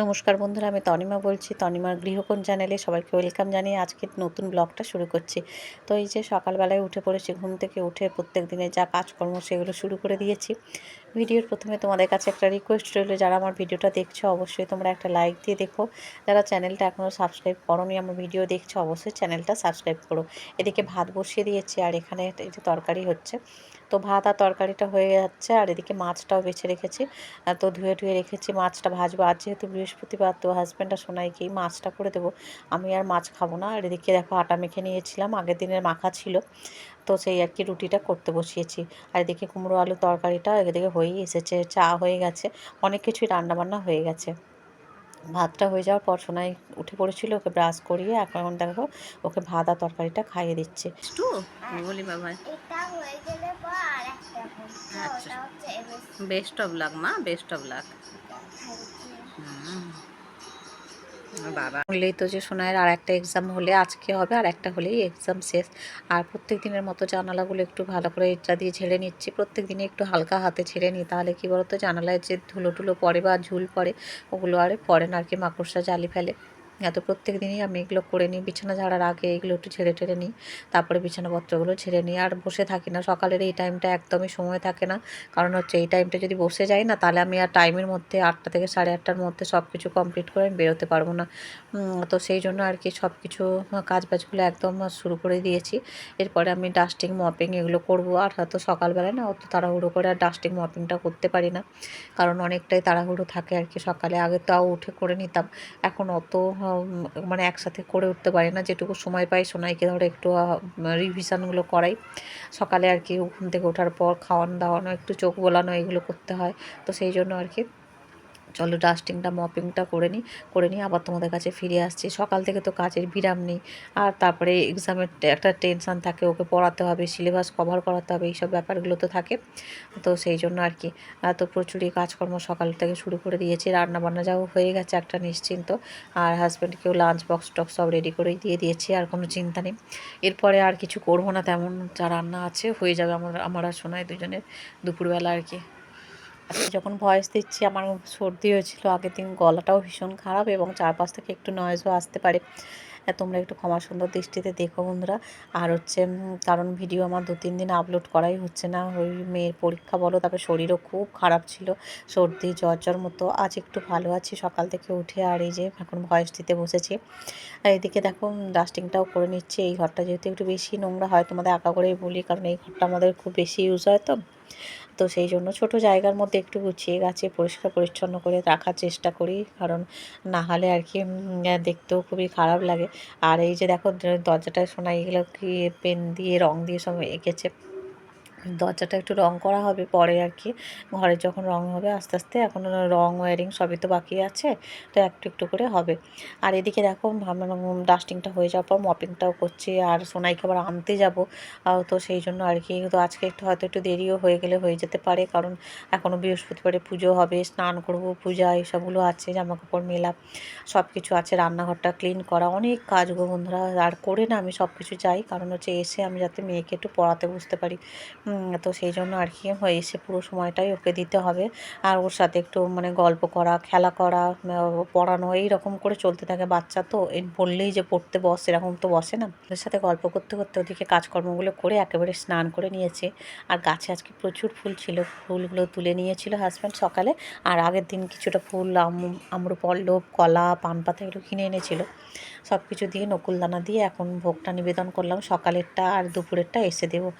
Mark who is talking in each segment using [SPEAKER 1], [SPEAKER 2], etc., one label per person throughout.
[SPEAKER 1] নমস্কার বন্ধুরা, আমি তনিমা বলছি, তনিমার গৃহকোণ চ্যানেলে সবাইকে ওয়েলকাম জানিয়ে আজকে নতুন ব্লগটা শুরু করছি। তো এই যে সকালবেলায় উঠে পড়েছি, ঘুম থেকে উঠে প্রত্যেক দিনে যা কাজকর্ম সেগুলো শুরু করে দিয়েছি। ভিডিওর প্রথমে তোমাদের কাছে একটা রিকোয়েস্ট রইল, যারা আমার ভিডিওটা দেখছ অবশ্যই তোমরা একটা লাইক দিয়ে দেখো। যারা চ্যানেলটা এখনও সাবস্ক্রাইব করোনি, আমার ভিডিও দেখছ অবশ্যই চ্যানেলটা সাবস্ক্রাইব করো। এদিকে ভাত বসিয়ে দিয়েছি, আর এখানে এই যে তরকারি হচ্ছে। তো ভাত আর তরকারিটা হয়ে যাচ্ছে, আর এদিকে মাছটাও বেছে রেখেছি। তো ধুয়ে ধুয়ে রেখেছি, মাছটা ভাজবো। আর যেহেতু বৃহস্পতিবার তো হাজব্যান্ড আর সোনাইকেই মাছটা করে দেবো আমি আর মাছ খাব না। আর এদিকে দেখো আটা মেখে নিয়েছিলাম আগের দিনের মাখা ছিল। তো সেই আর কি রুটিটা করতে বসিয়েছি। আর এদিকে কুমড়ো আলু তরকারিটা এদিকে হয়েই এসেছে চা হয়ে গেছে অনেক কিছুই রান্নাবান্না হয়ে গেছে। ভাতটা হয়ে যাওয়ার পর সোনাই উঠে পড়েছিল ওকে ব্রাশ করিয়ে এখন দেখো ওকে ভাত আর তরকারিটা খাইয়ে দিচ্ছে।
[SPEAKER 2] বলি বাবা। বেস্ট অফ লাক মা বেস্ট অফ লাক বাবা।
[SPEAKER 1] বললেই তো যে সোনাইয়ের আর একটা এক্সাম হলে আজকে হবে আর একটা হলেই এক্সাম শেষ। আর প্রত্যেক দিনের মতো জানালাগুলো একটু ভালো করে এটা দিয়ে ঝেড়ে নিচ্ছি। প্রত্যেক দিনে একটু হালকা হাতে ছেড়ে নিই, তাহলে কী বলতো? জানালায় যে ধুলো টুলো পড়ে বা ঝুল পড়ে, ওগুলো আরে পড়ে না আর কি, মাকড়সা জালি ফেলে। তো প্রত্যেক দিনই আমি এগুলো করে নিই। বিছানা ঝাড়ার আগে এগুলো একটু ছেড়ে টেড়ে নিই। তারপরে বিছানাপত্রগুলো ছেড়ে নিই। আর বসে থাকি না। সকালের এই টাইমটা একদমই সময় থাকে না। কারণ হচ্ছে এই টাইমটা যদি বসে যাই না, তাহলে আমি আর টাইমের মধ্যে আটটা থেকে সাড়ে আটটার মধ্যে সব কিছু কমপ্লিট করে আমি বেরোতে পারব না। তো সেই জন্য আর কি সব কিছু কাজ বাজগুলো একদম শুরু করে দিয়েছি। এরপরে আমি ডাস্টিং মপিং এগুলো করব। আর হয়তো সকালবেলায় না অত তাড়াহুড়ো করে আর ডাস্টিং মপিংটা করতে পারি না। কারণ অনেকটাই তাড়াহুড়ো থাকে আর কি সকালে। আগে তাও উঠে করে নিতাম। এখন অত মানে একসাথে করে উঠতে পারি না। যেটুকু সময় পাই সোনাইকে ধরে একটু রিভিশনগুলো করাই। সকালে আর কি ঘুম থেকে ওঠার পর খাওয়ানো দাওয়ানো একটু চোখ বোলানো, এগুলো করতে হয়। তো সেই জন্য আর কি চলো ডাস্টিংটা মপিংটা করে নিই করে নিই আবার তোমাদের কাছে ফিরে আসছি। সকাল থেকে তো কাজের বিরাম নেই। আর তারপরে এক্সামের একটা টেনশান থাকে, ওকে পড়াতে হবে সিলেবাস কভার করাতে হবে, এইসব ব্যাপারগুলো তো থাকে। তো সেই জন্য আর কি। তো প্রচুরই কাজকর্ম সকাল থেকে শুরু করে দিয়েছি। রান্না বান্না যাও হয়ে গেছে একটা নিশ্চিন্ত। আর হাজব্যান্ডকেও লাঞ্চ বক্স টক্স সব রেডি করেই দিয়ে দিয়েছি, আর কোনো চিন্তা নেই। এরপরে আর কিছু করব না, তেমন যা রান্না আছে, হয়ে যাবে আমার আমার আর শোনায় দুজনের দুপুরবেলা আর কি। আজকে যখন ভয়েস দিচ্ছি, আমার সর্দি হয়েছিল, আগের দিন গলাটাও ভীষণ খারাপ এবং চারপাশ থেকে একটু নয়েজও আসতে পারে। তোমরা একটু ক্ষমা সুন্দর দৃষ্টিতে দেখো বন্ধুরা। আর হচ্ছে কারণ ভিডিও আমার দু, তিন দিন আপলোড করাই হচ্ছে না। ওই মেয়ের পরীক্ষা বলো, তারপরে শরীরও খুব খারাপ ছিল। সর্দি, জ্বর জ্বর মতো আজ একটু ভালো আছি। সকাল থেকে উঠে আর এই যে এখন ভয়েস দিতে বসেছি। আর এদিকে দেখো ডাস্টিংটাও করে নিচ্ছি। এই ঘরটা যেহেতু একটু বেশি নোংরা হয়, তোমাদের আঁকা করেই বলি, কারণ এই ঘরটা আমাদের খুব বেশি ইউজ হয় তো। তো সেই জন্য ছোট জায়গার মধ্যে একটু গুছিয়ে গাছে পরিষ্কার পরিচ্ছন্ন করে রাখার চেষ্টা করি। কারণ না হলে আর কি দেখতেও খুবই খারাপ লাগে। আর এই যে দেখো, দরজাটা দরজাটায় শোনা এগুলো কি, পেন দিয়ে, রং দিয়ে সব এঁকেছে। দরজাটা একটু রং করা হবে পরে আর কি। ঘরে যখন রং হবে আস্তে আস্তে এখন রং ওয়ারিং সবই তো বাকি আছে, তো একটু একটু করে হবে। আর এদিকে দেখো ডাস্টিংটা হয়ে যাওয়ার পর মপিংটাও করছি আর সোনাইকে আবার আনতে যাব তো সেই জন্য আর কি। তো আজকে একটু হয়তো একটু দেরিও হয়ে গেলে হয়ে যেতে পারে, কারণ এখনও বৃহস্পতিবারে পুজো হবে, স্নান করব, পূজা এইসবগুলো আছে জামা কাপড় মেলা সব কিছু আছে, রান্নাঘরটা ক্লিন করা, অনেক কাজ গো বন্ধুরা। আর করে না আমি সব কিছু চাই কারণ হচ্ছে এসে আমি যাতে মেয়েকে একটু পড়াতে বুঝতে পারি। তো সেই জন্য আর কি হয়ে এসে পুরো সময়টাই ওকে দিতে হবে। আর ওর সাথে একটু মানে গল্প করা, খেলা করা পড়ানো এই রকম করে চলতে থাকে বাচ্চা তো। বললেই যে পড়তে বস, এরকম তো বসে না। ওদের সাথে গল্প করতে করতে ওদিকে কাজকর্মগুলো করে একেবারে স্নান করে নিয়েছে। আর গাছে আজকে প্রচুর ফুল ছিল। ফুলগুলো তুলে নিয়েছিল হাজব্যান্ড সকালে। আর আগের দিন কিছুটা ফুল, আম আম্রপল্লব কলা পান পাতা এগুলো কিনে এনেছিল। সব কিছু দিয়ে নকুলদানা দিয়ে এখন ভোগটা নিবেদন করলাম। সকালেরটা আর দুপুরেরটা এসে দেবো।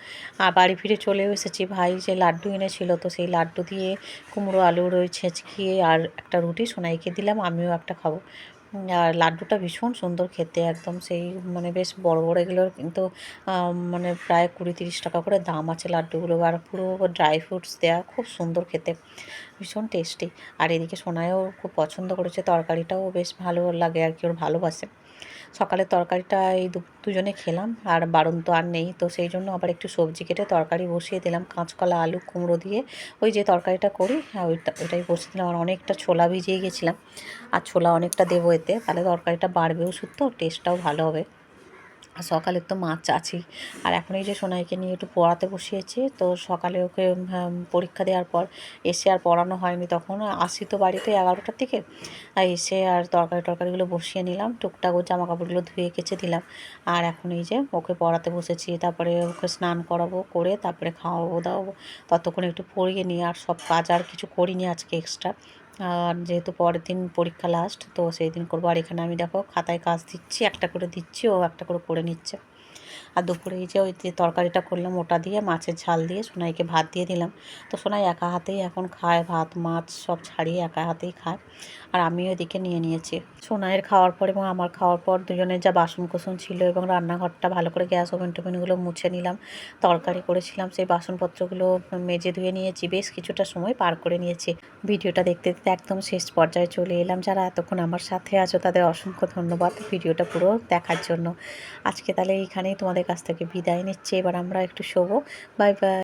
[SPEAKER 1] আর বাড়ি ফিরে চলেও এসেছি ভাই, যে লাড্ডু এনেছিল তো সেই লাড্ডু দিয়ে কুমড়ো আলু ওই ছেঁচকিয়ে আর একটা রুটি সোনাইকে দিলাম, আমিও একটা খাব। আর লাড্ডুটা ভীষণ সুন্দর খেতে, একদম সেই মানে বেশ বড় বড় এগুলোর কিন্তু মানে প্রায় কুড়ি তিরিশ টাকা করে দাম আছে লাড্ডুগুলো, আর পুরো ড্রাই ফ্রুটস দেওয়া খুব সুন্দর খেতে, ভীষণ টেস্টি আর এদিকে সোনায়ও খুব পছন্দ করেছে, তরকারিটাও বেশ ভালো লাগে আর কি, ওর ভালোবাসে। সকালে তরকারিটা এই দুজনে খেলাম, আর বারণ তো আর নেই, তো সেই জন্য আবার একটু সবজি কেটে তরকারি বসিয়ে দিলাম, কাঁচকলা, আলু, কুমড়ো দিয়ে, ওই যে তরকারিটা করি হ্যাঁ ওইটা, ওইটাই বসিয়ে দিলাম, আর অনেকটা ছোলা ভিজিয়ে গেছিলাম, আর ছোলা অনেকটা দেবো এতে, তাহলে তরকারিটা বাড়বেও সুতো টেস্টটাও ভালো হবে। আর সকালে তো মাছ আছেই। আর এখন এই যে সোনাইকে নিয়ে একটু পড়াতে বসিয়েছি, তো সকালে ওকে পরীক্ষা দেওয়ার পর এসে আর পড়ানো হয়নি তখন। আসি তো বাড়িতে এগারোটার দিকে, আর এসে আর তরকারি টরকারিগুলো বসিয়ে নিলাম, টুকটাক জামা কাপড়গুলো ধুয়ে কেচে দিলাম। আর এখন এই যে ওকে পড়াতে বসেছি, তারপরে ওকে স্নান করাবো, করে তারপরে খাওয়াবো, দাওয়াবো, ততক্ষণ একটু পড়িয়ে নিই। আর সব কাজ আর কিছু করিনি আজকে এক্সট্রা আর যেহেতু পরের দিন পরীক্ষা লাস্ট তো সেই দিন করব। আর এখানে আমি দেখো, খাতায় কাজ দিচ্ছি, একটা করে দিচ্ছি, ও একটা করে করে নিচ্ছে। আর দুপুরে এই যে ওই যে তরকারিটা করলাম, ওটা দিয়ে মাছের ঝাল দিয়ে সোনাইকে ভাত দিয়ে দিলাম। তো সোনাই একা হাতেই এখন খায় ভাত, মাছ সব ছাড়িয়ে একা হাতেই খায়। আর আমিও এদিকে নিয়ে নিয়েছি। সোনাইয়ের খাওয়ার পর এবং আমার খাওয়ার পর দুজনের যা বাসন কোসন ছিল এবং রান্নাঘরটা ভালো করে গ্যাস ওভেন টোভেনগুলো মুছে নিলাম, তরকারি করেছিলাম, সেই বাসনপত্রগুলো মেজে ধুয়ে নিয়েছি, বেশ কিছুটা সময় পার করে নিয়েছি। ভিডিওটা দেখতে দেখতে একদম শেষ পর্যায়ে চলে এলাম। যারা এতক্ষণ আমার সাথে আছো তাদের অসংখ্য ধন্যবাদ ভিডিওটা পুরো দেখার জন্য। আজকে তাহলে এইখানেই কাছ থেকে বিদায় নিচ্ছি। এবার আমরা একটু শোবো। Bye bye